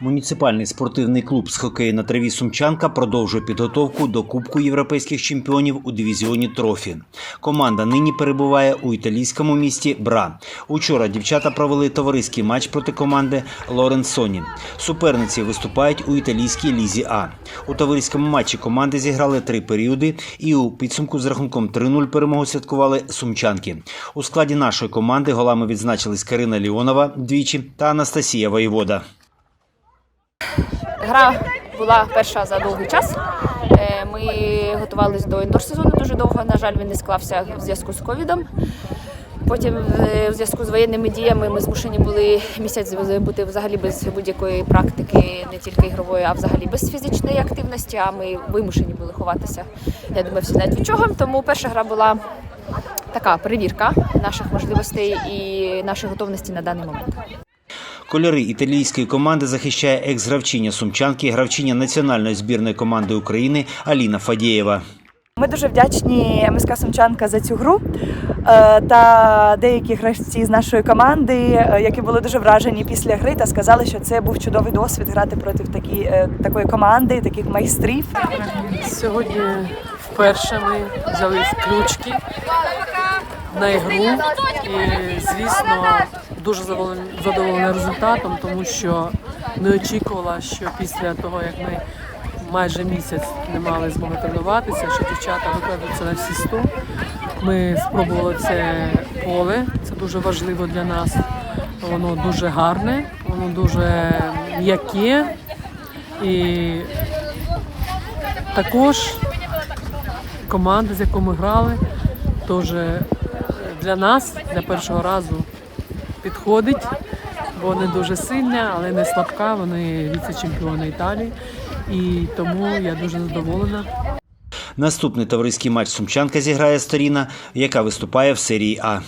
Муніципальний спортивний клуб з хокею на траві Сумчанка продовжує підготовку до Кубку європейських чемпіонів у дивізіоні Трофі. Команда нині перебуває у італійському місті Бра. Учора дівчата провели товариський матч проти команди Лоренсоні. Суперниці виступають у італійській лізі А. У товариському матчі команди зіграли три періоди і у підсумку з рахунком 3-0 перемогу святкували сумчанки. У складі нашої команди голами відзначились Карина Ліонова двічі та Анастасія Воєвода. Гра була перша за довгий час. Е, Ми готувалися до індор-сезону дуже довго. На жаль, він не склався в зв'язку з ковідом. Потім, е, в зв'язку з воєнними діями, ми змушені були місяць бути взагалі без будь-якої практики, не тільки ігрової, а взагалі без фізичної активності. А ми вимушені були ховатися. Я думаю, всі знають від чого. Тому перша гра була така перевірка наших можливостей і нашої готовності на даний момент. Кольори італійської команди захищає екс-гравчиня сумчанки, гравчиня національної збірної команди України Аліна Фадєєва. Ми дуже вдячні МСК Сумчанка за цю гру е, та деякі гравці з нашої команди, е, які були дуже вражені після гри та сказали, що це був чудовий досвід грати проти такі, е, такої команди, таких майстрів. Сьогодні вперше ми взяли ключки на ігру і, звісно, дуже задоволен- задоволена результатом, тому що не очікувала, що після того, як ми майже місяць не мали змоги тренуватися, що дівчата викладаються на всі сто. Ми спробували це поле, це дуже важливо для нас. Воно дуже гарне, воно дуже м'яке і також команда, з якою ми грали, теж для нас для першого разу підходить, бо не дуже сильна, але не слабка. Вони віце-чемпіони Італії. І тому я дуже задоволена. Наступний товариський матч сумчанка зіграє Сторіна, яка виступає в серії А.